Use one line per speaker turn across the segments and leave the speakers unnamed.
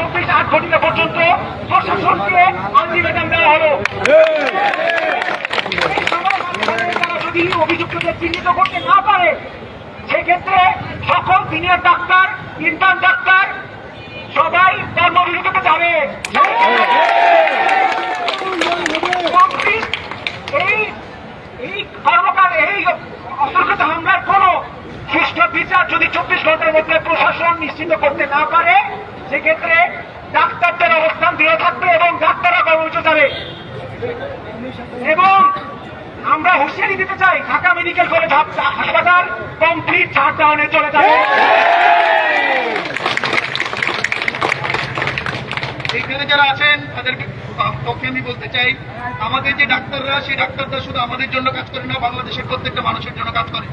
চব্বিশ আট ঘটিকা পর্যন্ত প্রশাসনকে আলটিমেটাম দেওয়া হলো। যদি অভিযুক্তদের চিহ্নিত করতে না পারে, সেক্ষেত্রে সকল সিনিয়র ডাক্তার, ইন্টার্ন ডাক্তার, সবাই কর্মবিরতিতে যাবে। এই এই কর্মকার এই অন্তর্গত হামলার কোন সুষ্ঠু বিচার যদি চব্বিশ ঘণ্টার মধ্যে প্রশাসন নিশ্চিত করতে না পারে সেক্ষেত্রে ডাক্তারদের অবস্থান দৃঢ় থাকবে এবং ডাক্তাররা কর্মসূচি যাবে এবং আমরা হুঁশিয়ারি দিতে চাই, ঢাকা মেডিকেল কলেজ হাস- হাসপাতাল কমপ্লিট শাটডাউনে চলে যাবে।
এখানে যারা আছেন, তাদের পক্ষে আমি বলতে চাই আমাদের যে ডাক্তাররা সেই ডাক্তাররা শুধু আমাদের জন্য কাজ করে না বাংলাদেশের প্রত্যেকটা মানুষের জন্য কাজ করে।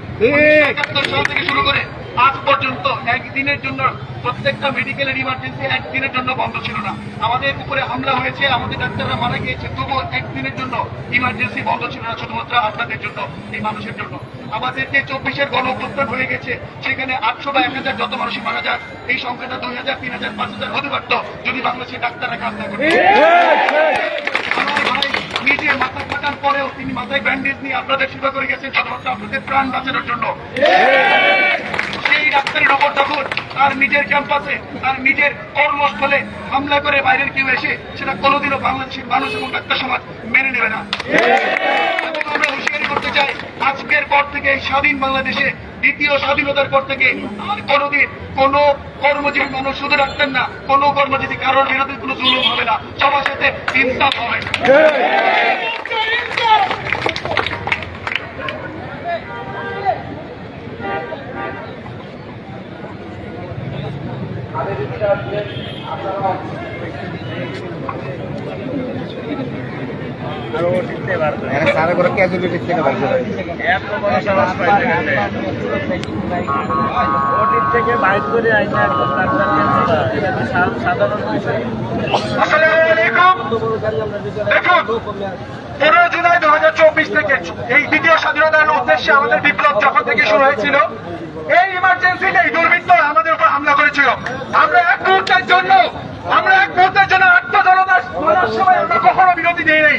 একাত্তর সাল থেকে শুরু করে আজ পর্যন্ত একদিনের জন্য প্রত্যেকটা মেডিকেলের ইমার্জেন্সি একদিনের জন্য বন্ধ ছিল না। আমাদের উপরে হামলা হয়েছে আমাদের ডাক্তাররা মারা গিয়েছে তবুও একদিনের জন্য ইমার্জেন্সি বন্ধ ছিল না শুধুমাত্র আপনাদের জন্য এই মানুষের জন্য। আমাদের যে চব্বিশের গণ অভ্যুত্থান হয়ে গেছে সেখানে আটশো বা এক হাজার যত মানুষই মারা যাক এই সংখ্যাটা দুই হাজার তিন হাজার পাঁচ হাজার হতে পারত যদি বাংলাদেশের ডাক্তাররা কাজ না আমার নিজে মাথা কাটার পরেও তিনি মাথায় ব্যান্ডেজ নিয়ে আপনাদের সেবা করে গেছেন শুধুমাত্র আপনাদের প্রাণ বাঁচানোর জন্য। সেই ডাক্তারের ওপর যখন তার নিজের ক্যাম্পাসে তার নিজের কর্মস্থলে হামলা করে বাইরের কেউ এসে সেটা কোনোদিনও বাংলাদেশের মানুষ এবং ডাক্তার সমাজ মেনে নেবে না এবং আমরা হুঁশিয়ারি করতে চাই আজকের পর থেকে, স্বাধীন বাংলাদেশে দ্বিতীয় স্বাধীনতার পর থেকে আর কোনোদিন কোন কর্মজীবী মানুষ শুধু রাখতেন না, কোন কর্মজীবী কারোর বিরোধী কোনো জুলুম হবে না, সবার সাথে ইনসাফ হবে।
এখানে সারা করে ক্যাজুয়ালিটি থেকে বাইরে
ওটির থেকে বাইর করে আইনা একদম ডাক্তারকে এটা তো সাধারণ বিষয়।
আসসালামু আলাইকুম পনেরো জুলাই দু হাজার চব্বিশ থেকে এই দ্বিতীয় স্বাধীনতার উদ্দেশ্যে আমাদের বিপ্লব যখন থেকে শুরু হয়েছিল এই ইমার্জেন্সিতে এই দুর্বৃত্ত আমাদের উপর হামলা করেছিল। আমরা এক মুহূর্তের জন্য আমরা এক মুহূর্তের জন্য আত্মজনতার সময় আমরা কখনো বিরতি দিই নাই।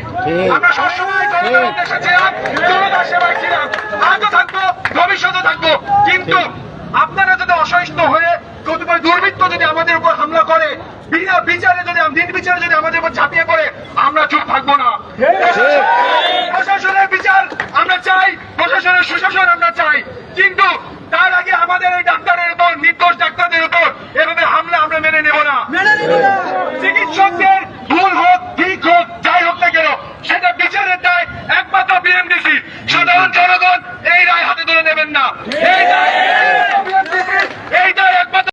আমরা সবসময় জনতার উদ্দেশ্যে ছিলাম জনতার সেবায় ছিলাম। আজও থাকব ভবিষ্যতে থাকব। কিন্তু আপনারা যদি অসহিষ্ণু হয়ে কতিপয় দুর্বৃত্ত যদি আমাদের উপর হামলা করে বিনা বিচারে যদি নির্বিচারে যদি আমাদের উপর ঝাঁপিয়ে পড়ে আমরা চুপ থাকব না। এই রায় হাতে তুলে নেবেন না। এই দায় এই দায়